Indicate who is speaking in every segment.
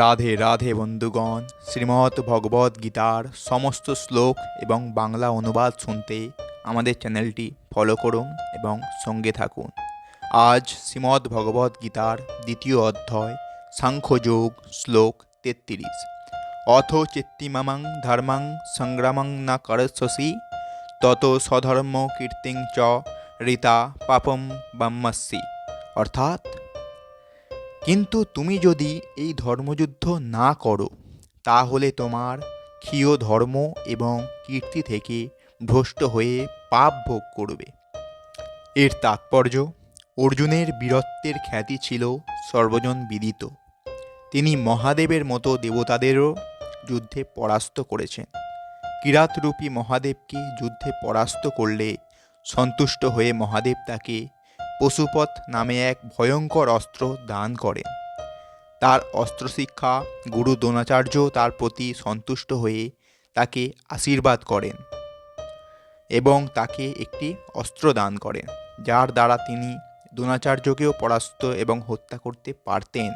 Speaker 1: রাধে রাধে বন্ধুগণ, শ্রীমৎ ভগবদ গীতার সমস্ত শ্লোক এবং বাংলা অনুবাদ শুনতে আমাদের চ্যানেলটি ফলো করুন এবং সঙ্গে থাকুন। আজ শ্রীমদ্ ভগবদ গীতার দ্বিতীয় অধ্যায়, সাংখ্যযোগ, শ্লোক তেত্রিশ। অথ চিত্তিমামাং ধর্মাং সংগ্রামাং না করস্যসি তত স্বধর্ম কীর্তিং চ রীতা পাপম ব্রহ্মস্যি অর্থাৎ কিন্তু তুমি যদি এই ধর্মযুদ্ধ না করো, তাহলে তোমার ক্ষীয় ধর্ম এবং কীর্তি থেকে ভ্রষ্ট হয়ে পাপ ভোগ করবে। এর তাৎপর্য, অর্জুনের বীরত্বের খ্যাতি ছিল সর্বজন বিদিত। তিনি মহাদেবের মতো দেবতাদেরও যুদ্ধে পরাস্ত করেছেন। কিরাতরূপী মহাদেবকে যুদ্ধে পরাস্ত করলে সন্তুষ্ট হয়ে মহাদেব তাকে পশুপথ নামে এক ভয়ঙ্কর অস্ত্র দান করেন তার অস্ত্রশিক্ষা গুরু দ্রোণাচার্য তার প্রতি সন্তুষ্ট হয়ে তাকে আশীর্বাদ করেন এবং তাকে একটি অস্ত্র দান করেন, যার দ্বারা তিনি দ্রোণাচার্যকেও পরাস্ত এবং হত্যা করতে পারতেন।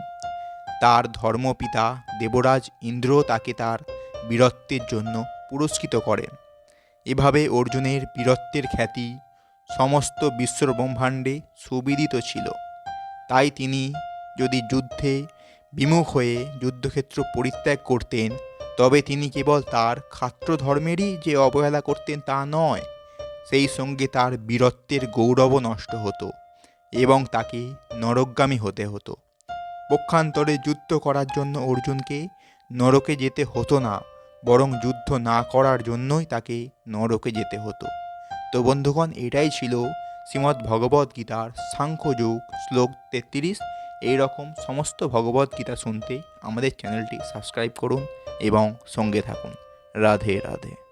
Speaker 1: তার ধর্মপিতা দেবরাজ ইন্দ্র তাকে তার বীরত্বের জন্য পুরস্কৃত করেন। এভাবে অর্জুনের বীরত্বের খ্যাতি সমস্ত বিশ্বব্রহ্মাণ্ডে সুবিদিত ছিল। তাই তিনি যদি যুদ্ধে বিমুখ হয়ে যুদ্ধক্ষেত্র পরিত্যাগ করতেন, তবে তিনি কেবল তার খাত্র ধর্মেরই যে অবহেলা করতেন তা নয়, সেই সঙ্গে তার বীরত্বের গৌরবও নষ্ট হতো এবং তাকে নরকগামী হতে হতো। পক্ষান্তরে যুদ্ধ করার জন্য অর্জুনকে নরকে যেতে হতো না, বরং যুদ্ধ না করার জন্যই তাকে নরকে যেতে হতো। তো বন্ধুগণ, এটাই ছিল শ্রীমদ্ ভগবদ গীতার সাংখ্যযোগ শ্লোক তেত্রিশ। এইরকম সমস্ত ভগবদ গীতা শুনতে আমাদের চ্যানেলটি সাবস্ক্রাইব করুন এবং সঙ্গে থাকুন। রাধে রাধে।